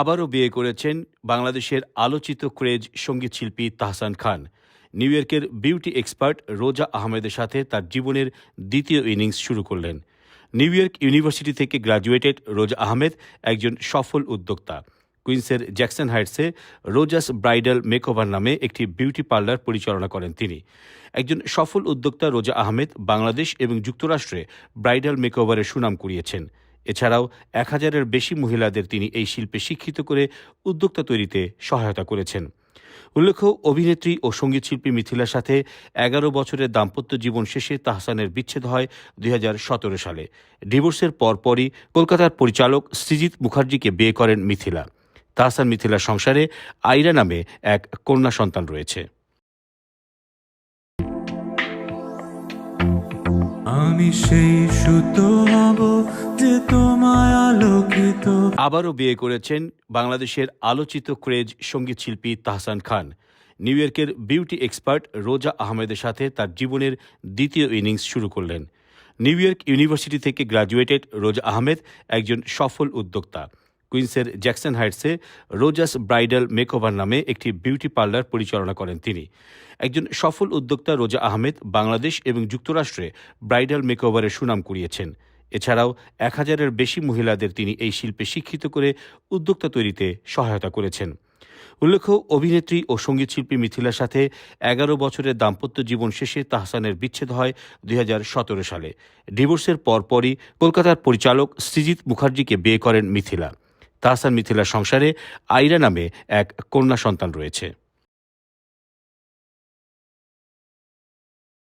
আবারও বিয়ে করেছেন বাংলাদেশের আলোচিত ক্রেজ সংগীত শিল্পী তাহসান খান। নিউ ইয়র্কের বিউটি এক্সপার্ট রোজা আহমেদের সাথে তার জীবনের দ্বিতীয় ইনিংস শুরু করলেন। নিউ ইয়র্ক ইউনিভার্সিটি থেকে গ্রাজুয়েটেড রোজা আহমেদ একজন সফল উদ্যোক্তা। কুইন্সের জ্যাকসন হাইটসে রোজাস ব্রাইডাল মেকওভার নামে একটি বিউটি পার্লার পরিচালনা করেন তিনি। একজন সফল উদ্যোক্তা রোজা আহমেদ বাংলাদেশ এবং যুক্তরাষ্ট্রে ব্রাইডাল মেকওভারের সুনাম কুড়িয়েছেন। এছাড়াও এক হাজারের বেশি মহিলাদের তিনি এই শিল্পে শিক্ষিত করে উদ্যোক্তা তৈরিতে সহায়তা করেছেন। উল্লেখ্য, অভিনেত্রী ও সঙ্গীতশিল্পী মিথিলার সাথে এগারো বছরের দাম্পত্য জীবন শেষে তাহসানের বিচ্ছেদ হয় দুই হাজার সতেরো সালে। ডিভোর্সের পরপরই কলকাতার পরিচালক সৃজিত মুখার্জিকে বিয়ে করেন মিথিলা। তাহসান মিথিলার সংসারে আইরা নামে এক কন্যা সন্তান রয়েছে। আমি সেই সুতো হব আবারও বিয়ে করেছেন বাংলাদেশের আলোচিত ক্রেজ সংগীত শিল্পী তাহসান খান। নিউ ইয়র্কের বিউটি এক্সপার্ট রোজা আহমেদের সাথে তার জীবনের দ্বিতীয় ইনিংস শুরু করলেন। নিউ ইয়র্ক ইউনিভার্সিটি থেকে গ্রাজুয়েটেড রোজা আহমেদ একজন সফল উদ্যোক্তা। কুইন্সের জ্যাকসন হাইটসে রোজাস ব্রাইডাল মেকওভার নামে একটি বিউটি পার্লার পরিচালনা করেন তিনি। একজন সফল উদ্যোক্তা রোজা আহমেদ বাংলাদেশ এবং যুক্তরাষ্ট্রে ব্রাইডাল মেকওভারের সুনাম কুড়িয়েছেন। এছাড়াও এক হাজারের বেশি মহিলাদের তিনি এই শিল্পে শিক্ষিত করে উদ্যোক্তা তৈরিতে সহায়তা করেছেন। উল্লেখ্য, অভিনেত্রী ও সঙ্গীতশিল্পী মিথিলার সাথে এগারো বছরের দাম্পত্য জীবন শেষে তাহসানের বিচ্ছেদ হয় দুই হাজার সতেরো সালে। ডিভোর্সের পরপরই কলকাতার পরিচালক সৃজিত মুখার্জিকে বিয়ে করেন মিথিলা। তাহসান মিথিলার সংসারে আইরা নামে এক কন্যা সন্তান রয়েছে।